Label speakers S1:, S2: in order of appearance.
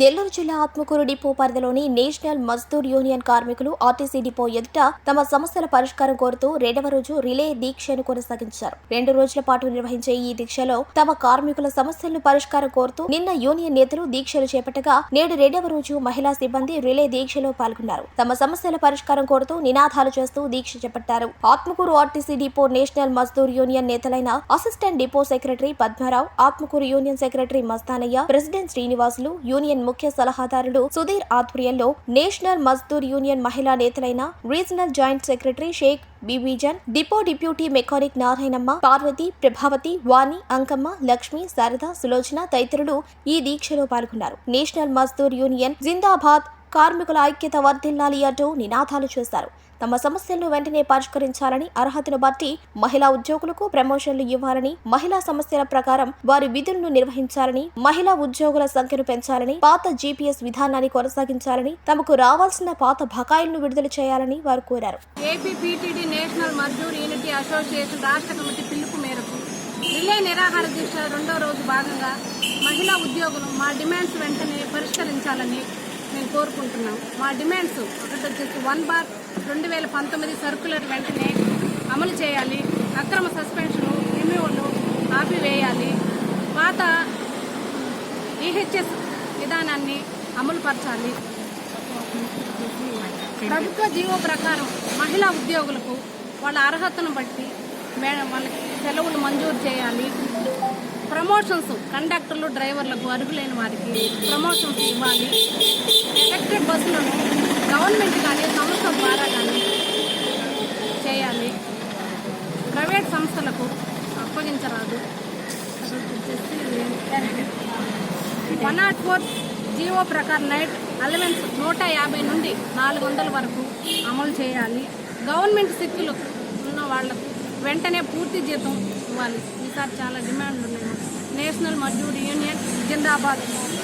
S1: నెల్లూరు జిల్లా ఆత్మకూరు డిపో పరిధిలోని national Mazdoor union కార్మికులు ఆర్టీసీ డిపో ఎదుట తమ సమస్యల పరిష్కారం కోరుతూ రెండవ రోజు రిలే దీక్షను కొనసాగించారు. రెండు రోజుల పాటు నిర్వహించే ఈ దీక్షలో తమ కార్మికుల సమస్యలను పరిష్కారం కోరుతూ నిన్న యూనియన్ నేతలు దీక్షలు చేపట్టగా నేడు రెండవ రోజు మహిళా సిబ్బంది రిలే దీక్షలో పాల్గొన్నారు. తమ సమస్యల పరిష్కారం కోరుతూ నినాదాలు చేస్తూ దీక్ష చేపట్టారు. Atmakur RTC depot national Mazdoor union నేతలైన assistant depot secretary Padmarao Atmakur union secretary Mastanaiah president Srinivasulu union ముఖ్య సలహాదారుడు సుధీర్ ఆధ్వర్యంలో నేషనల్ మజ్దూర్ యూనియన్ మహిళా నేతలైన regional joint secretary Sheikh బివిజన్ depot deputy mechanic Narayanamma Parvathi Prabhavathi Vani Ankamma Lakshmi Sharada Sulochana తదితరులు ఈ దీక్షలో పాల్గొన్నారు. National Mazdoor union జిందాబాద్ కార్మికుల ఐక్యత వర్ధిల్లాలి అంటూ నినాదాలు చేశారు. తమ సమస్యలను వెంటనే పరిష్కరించాలని అర్హతను బట్టి మహిళా ఉద్యోగులకు ప్రమోషన్లు ఇవ్వాలని మహిళా సమస్యల ప్రకారం వారి విధులను నిర్వహించాలని మహిళా ఉద్యోగుల సంఖ్యను పెంచాలని పాత జీపీఎస్ విధానాన్ని కొనసాగించాలని తమకు రావాల్సిన పాత బకాయిలను విడుదల చేయాలని వారు కోరారు.
S2: AP national Mazdoor unity association రాష్ట్ర కమిటీ పిలుపు మేరకు రిలే నిరాహార దీక్ష రెండో రోజు భాగంగా మహిళా ఉద్యోగులు మా డిమాండ్స్ వెంటనే పరిష్కరించాలని మేము కోరుకుంటున్నాం. మా డిమాండ్స్ ఒకటి వచ్చేసి వన్ బార్ రెండు వేల పంతొమ్మిది సర్కులర్ వెంటనే అమలు చేయాలి. అక్రమ సస్పెన్షన్ రిమ్యూవల్ ఆపివేయాలి. పాత ఈహెచ్ఎస్ విధానాన్ని అమలుపరచాలి. ప్రభుత్వ జీవో ప్రకారం మహిళా ఉద్యోగులకు వాళ్ళ అర్హతను బట్టి మేడం వాళ్ళకి సెలవులు మంజూరు చేయాలి. ప్రమోషన్స్ కండక్టర్లు డ్రైవర్లకు అర్హులైన వారికి ప్రమోషన్స్ ఇవ్వాలి. ఎలక్ట్రిక్ బస్సులను గవర్నమెంట్ కానీ సంస్థ ద్వారా కానీ చేయాలి. ప్రైవేట్ సంస్థలకు అప్పగించరాదు. వన్ నాట్ ఫోర్ జీవో ప్రకారం నైట్ అలవెన్స్ నూట యాభై నుండి నాలుగు వందల వరకు అమలు చేయాలి. గవర్నమెంట్ సిక్కులు ఉన్న వాళ్ళకు వెంటనే పూర్తి జీతం ఇవ్వాలి. ఈసారి చాలా డిమాండ్లు ఉన్నాయి నేషనల్ మజ్దూర్ యూనియన్ జిందాబాద్.